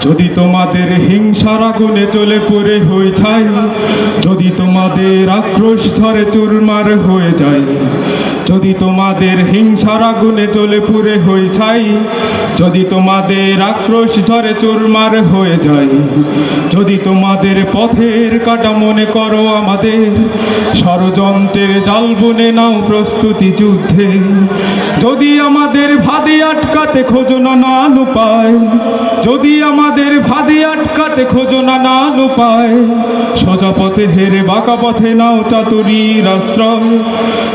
যদি তোমাদের হিংসার আগুনে চলে পড়ে হয়ে যায়, যদি তোমাদের আক্রোশ ধরে চুরমার হয়ে যায় যদি তোমাদের হিংসার আগুনে চলে পুড়ে হয়ে যাই যদি তোমাদের আক্রোশ ধরে চুরমার হয়ে যায়, যদি তোমাদের পথের কাটা মনে করো আমাদের, ষড়যন্ত্রের জাল বুনে নাও প্রস্তুতি যুদ্ধে, যদি আমাদের ভাদে আটকাতে খোঁজো না নান উপায় যদি আমাদের ভাদে আটকাতে খোঁজো না নান উপায় পথে হেরে বাঁকা পথে নাও চাতুরীর আশ্রয়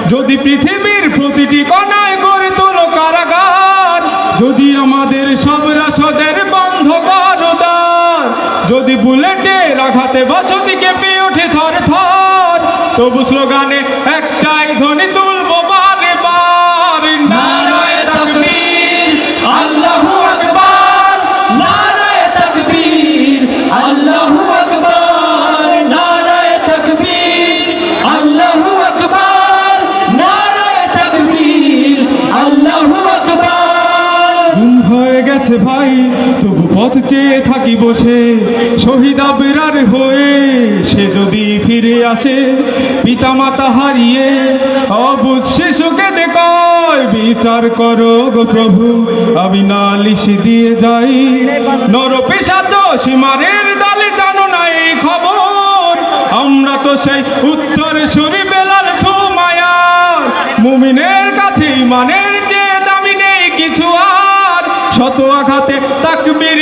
যদি পৃথিবীর প্রতিটি কণায় গড়ে তোলো কারাগার, যদি আমাদের সব রাসদের বন্ধ করো দ্বার যদি বুলেটের আঘাতে বসতিকে পেয়ে ওঠে থর থর তবু স্লোগানে একটাই ধ্বনি তুলবো পথ চেয়ে থাকি বসে, শহীদ আবরার হয়ে সে যদি ফিরে আসে পিতা মাতা হারিয়ে অবুজ শিশুকে দেখায় বিচার করো গো প্রভু, আমি নালিশ দিয়ে যাই। নর পেশাচ সীমারের দলে জানো না এই খবর, আমরা তো সেই উত্তর সুরি বেলাল ছুমায়ার মুমিনের কাছে মানের যে দামি নেই কিছু আর, শত আঘাতে তাকবীর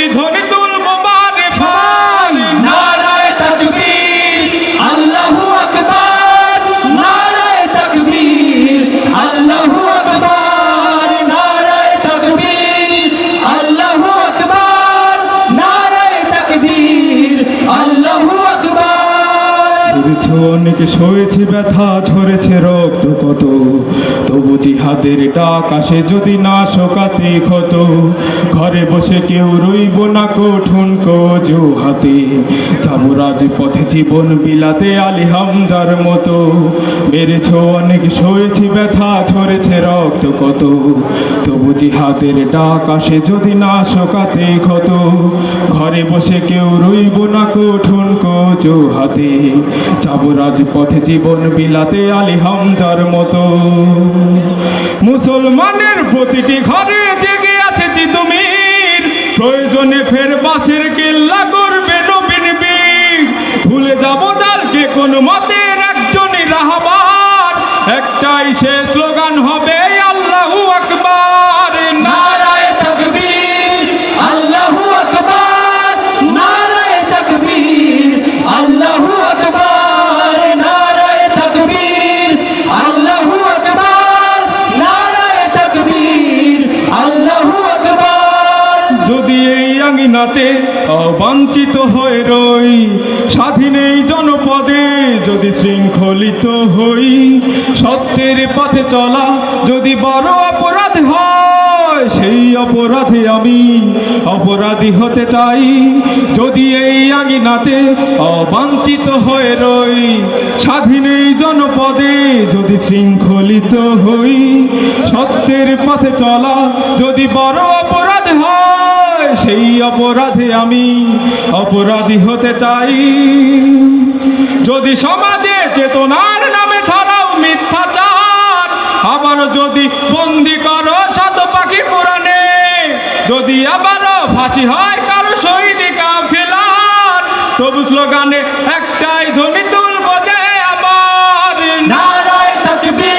ফিরেছ অনেক সয়েছে ব্যথা ঝরেছে, রক্ত কত? তবু জিহাদের ডাক আসে যদি না শোকাতে ক্ষত। ঘরে বসে কেউ রইব না কঠুন কজু হাতে যাব রাজপথে জীবন বিলাতে আলি হামজার মতো। মেরেছ অনেক সয়েছি ব্যথা ঝরেছে, রক্ত কত? তবু জিহাদের ডাক আসে যদি না শোকাতে ক্ষত। ঘরে বসে কেউ রইব না কঠুন কচু হাতে যাব রাজপথে জীবন বিলাতে আলি হামজার মতো। মুসলমানের প্রতিটি ঘরে জেগে আছে তিতুমির। প্রয়োজনে ফের বাসের কেল্লা করবে নবীন বীর। ভুলে যাব দালকে কোন মতের একজনই রাহবার। একটাই সে আঙিনাতে অবাঞ্ছিত হয়ে রই। স্বাধীন এই জনপদে যদি শৃঙ্খলিত হই, সত্যের পথে চলা যদি বড় অপরাধ হয়, সেই অপরাধে আমি অপরাধী হতে চাই। যদি এই আঙিনাতে অবাঞ্ছিত হয়ে রই, স্বাধীন এই জনপদে যদি শৃঙ্খলিত হই, সত্যের পথে চলা যদি বড় অপরাধ সেই অপরাধে আমি অপরাধী হতে চাই। যদি সমাজে চেতনার নামে ছাড়াও মিথ্যাচার, আবার যদি বন্দি করো শত পাখি কোরআনে যদি আবারও ফাঁসি হয় কারও শহীদ কাফেলার তবু স্লোগানে একটাই ধ্বনি তুলব যে আবার। নারায়ে তাকবীর।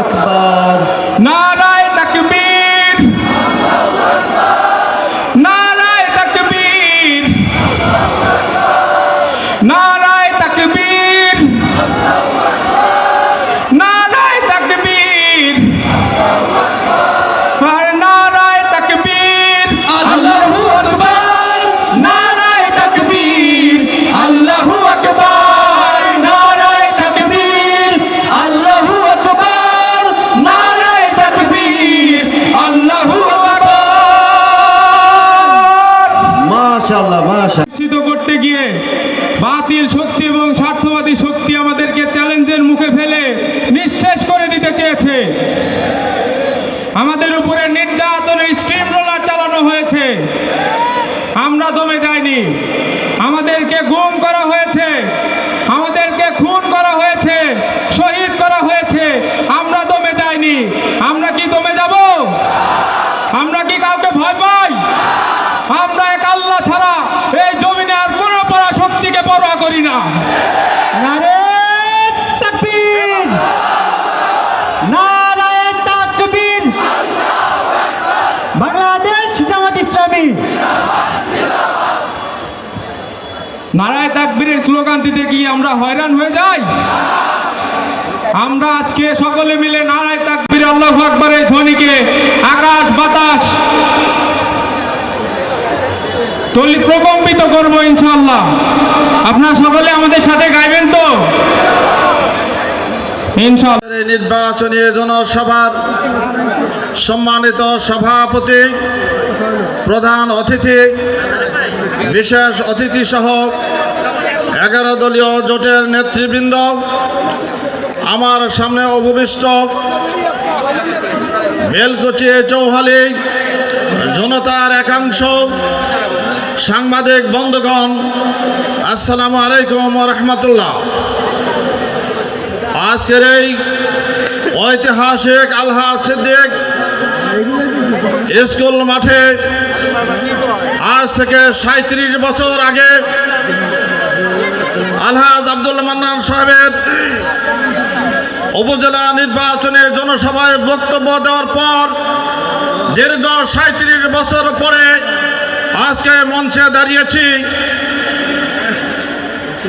আকবার। মাশাআল্লাহ। করতে গিয়ে বাতিল শক্তি এবং স্বার্থবাদী শক্তি আমাদেরকে চ্যালেঞ্জের মুখে ফেলে নিঃশেষ করে দিতে চেয়েছে। আমাদের উপরে নির্যাতনের স্টিম রোলার চালানো হয়েছে। আমরা দমে যাইনি। আমাদেরকে গুম করা হয়েছে। আমাদেরকে খুন করা হয়েছে শহীদ করা হয়েছে আমরা দমে যাইনি আমরা কি দমে যাব আমরা কি কাউকে ভয় পাই আমরা এক আল্লাহ ছাড়া এই জমিনে আর কোনো পরাশক্তিকে পরোয়া করি না। নারে তাকবীর। নারায়ে তাকবীর। বাংলাদেশ জামাত ইসলামী। নারায় তাকবীরের স্লোগান দিতে গিয়ে আমরা হয়রান হয়ে যাই। আমরা আজকে সকলে মিলে নারায় তাকবীর আল্লাহ আকবরের ধ্বনিকে আকাশ বাতাস তলি প্রকম্পিত করব ইনশাআল্লাহ। আপনারা সকলে আমাদের সাথে গাইবেন তো? নির্বাচনী জনসভার সম্মানিত সভাপতি, প্রধান অতিথি, বিশেষ অতিথি সহ এগারো দলীয় জোটের নেতৃবৃন্দ, আমার সামনে অভবিষ্ট বেলকুচি চৌহালি জনতার একাংশ সাংবাদিক বন্ধুগণ, আসসালামু আলাইকুম রহমতুল্লাহ। আজকের এই ঐতিহাসিক আলহা সিদ্দিক স্কুল মাঠে আজ থেকে সাঁত্রিশ বছর আগে আলহাজ আব্দুল মান্নান সাহেবের উপজেলা নির্বাচনের জনসভায় বক্তব্য দেওয়ার পর দীর্ঘ সাঁত্রিশ বছর পরে আজকে মঞ্চে দাঁড়িয়েছি।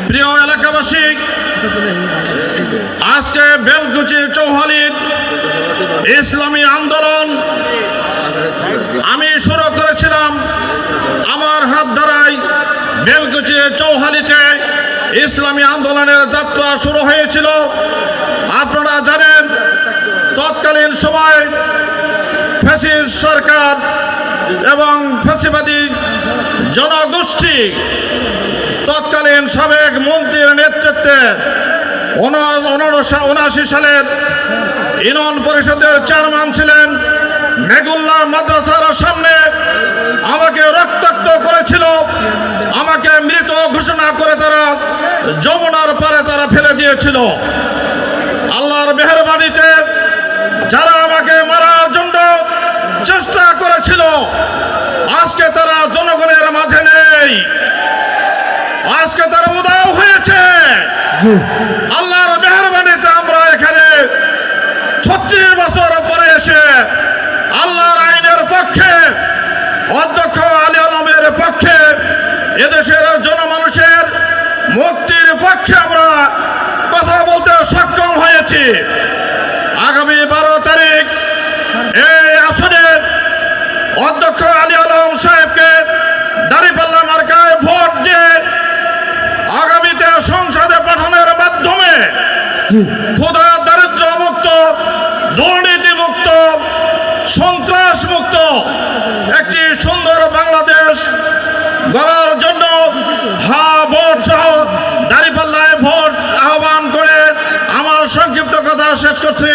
প্রিয় এলাকাবাসী, আজকে বেলকুচি চৌহালির ইসলামী আন্দোলন আমি শুরু করেছিলাম আমার হাত ধরাই বেলকুচি চৌহালিতে ইসলামী আন্দোলনের যাত্রা শুরু হয়েছিল। আপনারা জানেন, তৎকালীন সময় ফ্যাসিস্ট সরকার এবং ফ্যাসিবাদী জনগোষ্ঠী তৎকালীন সাবেক মন্ত্রীর নেতৃত্বে উনআশি সালের ইউনিয়ন পরিষদের চেয়ারম্যান ছিলেন মেগুল্লাহ মাদ্রাসার সামনে আমাকে রক্তাক্ত করেছিল। আমাকে মৃত ঘোষণা করে তারা যমুনার পারে তারা ফেলে দিয়েছিল। আল্লাহর মেহরবানিতে যারা আমাকে মারার জন্য চেষ্টা করেছিল আজকে তারা জনগণের মাঝে নেই। আজকে তারা উদাও হয়েছে। আল্লাহর মেহরবানিতে আমরা এখানে ছত্রিশ বছর পরে এসে আল্লাহর আইনের পক্ষে অধ্যক্ষ আলী আলমের পক্ষে এদেশের জনমানুষের মুক্তির পক্ষে আমরা কথা বলতে সক্ষম হয়েছি। আগামী বারো তারিখ এই আসনে অধ্যক্ষ আলী আলম সাহেবকে দাঁড়িপাল্লা মার্কায় ভোট দিয়ে আগামীতে সংসদে পাঠানোর মাধ্যমে ক্ষুধা দারিদ্র মুক্ত দুর্নীতি মুক্ত সন্ত্রাস মুক্ত একটি সুন্দর বাংলাদেশ গড়ার জন্য হা ভোট সহ দাঁড়িপাল্লায় ভোট আহ্বান করে আমার সংক্ষিপ্ত কথা শেষ করছি।